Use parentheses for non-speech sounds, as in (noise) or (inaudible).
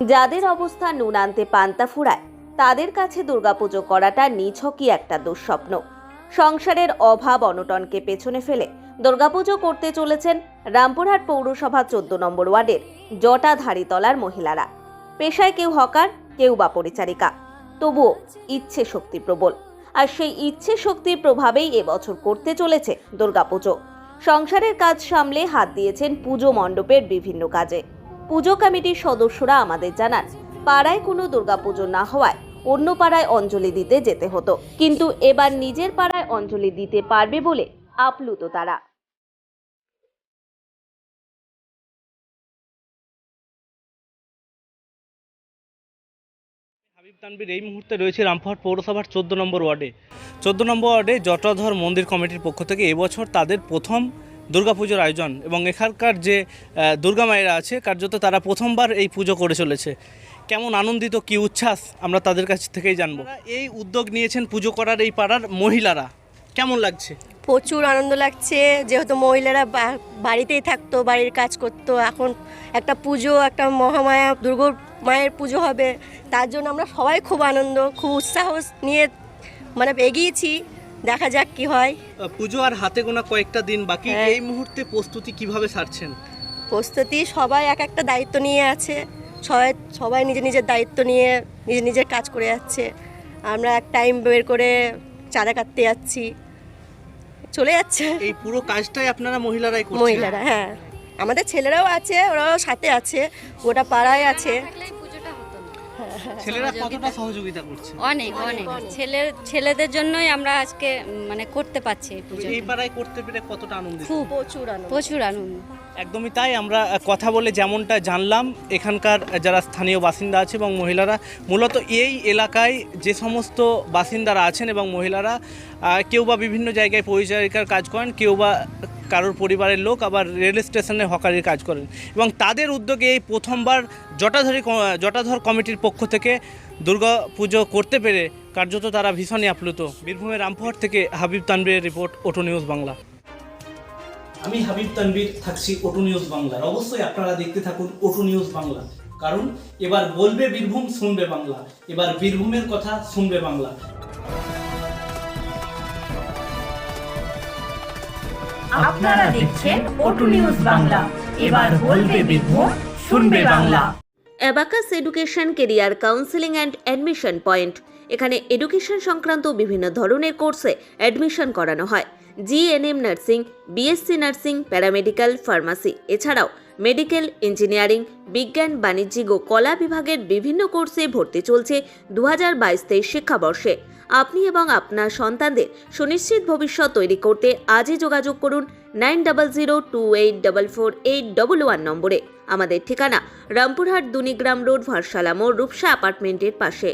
যাদের অবস্থা নুন আনতে পান্তা ফুরায়, তাদের কাছে দুর্গাপুজো করাটা নিছকই একটা দুঃস্বপ্ন। সংসারের অভাব অনটনকে পেছনে ফেলে দুর্গাপুজো করতে চলেছেন রামপুরহাট পৌরসভা চোদ্দ নম্বর ওয়ার্ডের জটাধারীতলার মহিলারা। পেশায় কেউ হকার, কেউ বা পরিচারিকা। তবুও ইচ্ছে শক্তি প্রবল। আর সেই ইচ্ছে শক্তির প্রভাবেই এবছর করতে চলেছে দুর্গাপুজো। সংসারের কাজ সামলে হাত দিয়েছেন পুজো মণ্ডপের বিভিন্ন কাজে। পুজো কমিটির সদস্যরা আমাদের জানান, পাড়ায় কোনো দুর্গাপুজো না হওয়ায় অন্য পাড়ায় অঞ্জলি দিতে যেতে হতো। কিন্তু এবার নিজের পাড়ায় অঞ্জলি দিতে পারবে বলে আপ্লুত তারা। এই মুহূর্তে রয়েছে রামপুরহাট পৌরসভার চোদ্দ নম্বর ওয়ার্ডে। চোদ্দ নম্বর ওয়ার্ডে জটাধর মন্দির কমিটির পক্ষ থেকে এবছর তাদের প্রথম দুর্গাপুজোর আয়োজন এবং এখানকার যে দুর্গা মায়েরা আছে কার্যত তারা প্রথমবার এই পুজো করে চলেছে। কেমন আনন্দিত কি উচ্ছ্বাস আমরা তাদের কাছ থেকেই জানব। এই উদ্যোগ নিয়েছেন পুজো করার এই পাড়ার মহিলারা কেমন লাগছে? প্রচুর আনন্দ লাগছে যেহেতু মহিলারা বা- বাড়িতেই থাকতো বাড়ির কাজ করতো এখন একটা পুজো একটা মহামায়া দুর্গা মায়ের পুজো হবে তার জন্য আমরা সবাই খুব আনন্দ খুব উৎসাহ নিয়ে মানে এগিয়েছি। দেখা যাক কি হয়। পুজো আর হাতে গোনা কয়েকটা দিন বাকি। হ্যাঁ। এই মুহূর্তে প্রস্তুতি কীভাবে সারছেন? প্রস্তুতি সবাই এক একটা দায়িত্ব নিয়ে আছে। সবাই সবাই নিজের নিজের দায়িত্ব নিয়ে নিজের নিজের কাজ করে যাচ্ছে। আমরা এক টাইম বের করে চাঁদা কাটতে যাচ্ছি। চলে যাচ্ছে। এই পুরো কাজটাই আপনারা মহিলারাই করছেন? মহিলারা হ্যাঁ। আমাদের ছেলেরাও আছে ওরাও সাথে আছে গোটা পাড়ায় আছে। (laughs) ছেলেরা কতটা সহযোগিতা করছে? অনেক অনেক। ছেলের ছেলেদের জন্যই আমরা আজকে মানে করতে পারছি এই পুজো এই পাড়ায় করতে পেরে কতটা আনন্দিত? খুব। প্রচুর আনন্দ। প্রচুর আনন্দ। একদমই তাই। আমরা কথা বলে যেমনটা জানলাম এখানকার যারা স্থানীয় বাসিন্দা আছে এবং মহিলারা মূলত এই এলাকায় যে সমস্ত বাসিন্দারা আছেন এবং মহিলারা কেউ বা বিভিন্ন জায়গায় পরিচারিকার কাজ করেন কেউ বা কারোর পরিবারের লোক আবার রেল স্টেশনে হকারির কাজ করেন। এবং তাদের উদ্যোগে এই প্রথমবার জটাধরি জটাধর কমিটির পক্ষ থেকে দুর্গা পুজো করতে পেরে কার্যত তারা ভীষণই আপ্লুত। বীরভূমের রামপুরহাট থেকে হাবিব তানবীরের রিপোর্ট, ওটো নিউজ বাংলা। আমি হাবিব তানবীর থাকছি ওটু নিউজ বাংলার। অবশ্যই আপনারা দেখতে থাকুন ওটু নিউজ বাংলা। কারণ এবার বলবে বীরভূম, শুনবে বাংলা। এবার বীরভূমের কথা শুনবে বাংলা। আপনারা দেখছেন ওটু নিউজ বাংলা এবার বলবে বীরভূম শুনবে Bangla. Abacus education career counselling and admission point এখানে এডুকেশন সংক্রান্ত বিভিন্ন ধরনের কোর্সে অ্যাডমিশন করানো হয়। GNM nursing BSc nursing paramedical pharmacy এছাড়াও মেডিকেল, ইঞ্জিনিয়ারিং, বিজ্ঞান, বাণিজ্যিক ও কলা বিভাগের বিভিন্ন কোর্সে ভর্তি চলছে দু হাজার বাইশ শিক্ষাবর্ষে। আপনি এবং আপনার সন্তানদের সুনিশ্চিত ভবিষ্যৎ তৈরি করতে আজই যোগাযোগ করুন nine double zero two eight double four eight double one নম্বরে। আমাদের ঠিকানা রামপুরহাট দুনিগ্রাম রোড ভারসালা মোড় রূপসা অ্যাপার্টমেন্টের পাশে।